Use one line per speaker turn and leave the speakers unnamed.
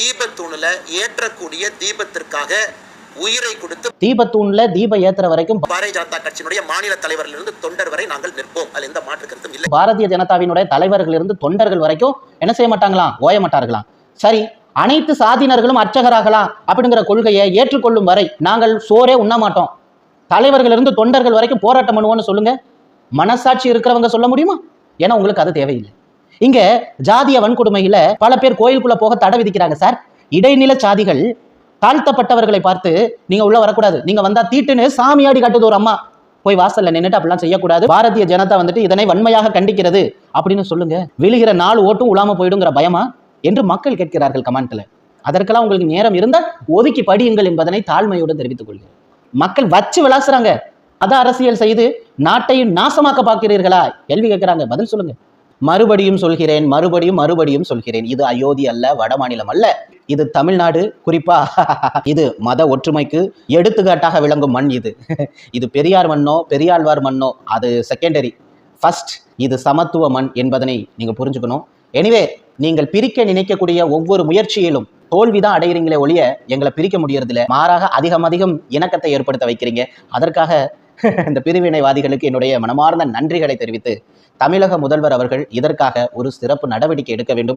தீபத்தூணுல ஏற்றக்கூடிய தீபத்திற்காக உயிரை கொடுத்து
தீபத்தூண்ல தீபம் ஏத்துற வரைக்கும்
பாரதிய ஜனதா கட்சியினுடைய மாநில தலைவரிலிருந்து தொண்டர் வரை நாங்கள் நிற்போம். அதில் எந்த மாற்று கருத்தும் இல்லை.
பாரதிய ஜனதாவினுடைய தலைவர்கள் இருந்து தொண்டர்கள் வரைக்கும் என்ன செய்ய மாட்டாங்களாம் ஓய மாட்டார்களாம் சரி அனைத்து சாதியினர்களும் அர்ச்சகராகலாம் அப்படிங்கிற கொள்கையை ஏற்றுக்கொள்ளும் வரை நாங்கள் சோறே உண்ண மாட்டோம். தலைவர்கள் இருந்து தொண்டர்கள் வரைக்கும் போராட்டம் பண்ணுவோம்னு சொல்லுங்க. மனசாட்சி இருக்கிறவங்க சொல்ல முடியுமா? ஏன்னா உங்களுக்கு அது தேவையில்லை. இங்க ஜாதிய வன்கொடுமையில பல பேர் கோயிலுக்குள்ள போக தடை விதிக்கிறாங்க சார் இடைநில சாதிகள் தாழ்த்தப்பட்டவர்களை பார்த்து நீங்க உள்ள வரக்கூடாது. நீங்க வந்தா தீட்டுன்னு சாமியாடி காட்டுது ஒரு அம்மா. போய் வாசல்ல நின்னுட்டு அப்படிலாம் செய்யக்கூடாது. பாரதிய ஜனதா வந்துட்டு இதனை வன்மையாக கண்டிக்கிறது அப்படின்னு சொல்லுங்க. விழுகிற நாலு ஓட்டும் உலாம போயிடுங்கிற பயமா? என்று மக்கள் கேட்கிறார்கள் கமெண்ட்ல. அதற்கெல்லாம் உங்களுக்கு நேரம் இருந்தால் ஒதுக்கி படியுங்கள் என்பதனை தாழ்மையோடு தெரிவித்துக் கொள்கிறேன். மக்கள் வச்சு விளாசுறாங்க. அத அரசியல் செய்து நாட்டையும் நாசமாக்க பார்க்கிறீர்களா? கேள்வி கேட்கிறாங்க. பதில் சொல்லுங்க. மறுபடியும் சொல்கிறேன் மறுபடியும் மறுபடியும் சொல்கிறேன். இது அயோத்தி அல்ல வட மாநிலம் அல்ல. இது தமிழ்நாடு குறிப்பா இது மத ஒற்றுமைக்கு எடுத்துக்காட்டாக விளங்கும் மண் இது. இது பெரியார் மண்ணோ பெரியாழ்வார் மண்ணோ அது செகண்டரி ஃபர்ஸ்ட் இது சமத்துவ மண் என்பதனை நீங்கள் புரிஞ்சுக்கணும். எனிவே நீங்கள் பிரிக்க நினைக்கக்கூடிய ஒவ்வொரு முயற்சியிலும் தோல்விதான் அடைகிறீங்களே ஒழிய எங்களை பிரிக்க முடியறதில்ல. மாறாக அதிகம் அதிகம் இணக்கத்தை ஏற்படுத்த வைக்கிறீங்க. அதற்காக இந்த பிரிவினைவாதிகளுக்கு என்னுடைய மனமார்ந்த நன்றிகளை தெரிவித்து தமிழக முதல்வர் அவர்கள் இதற்காக ஒரு சிறப்பு நடவடிக்கை எடுக்க வேண்டும்.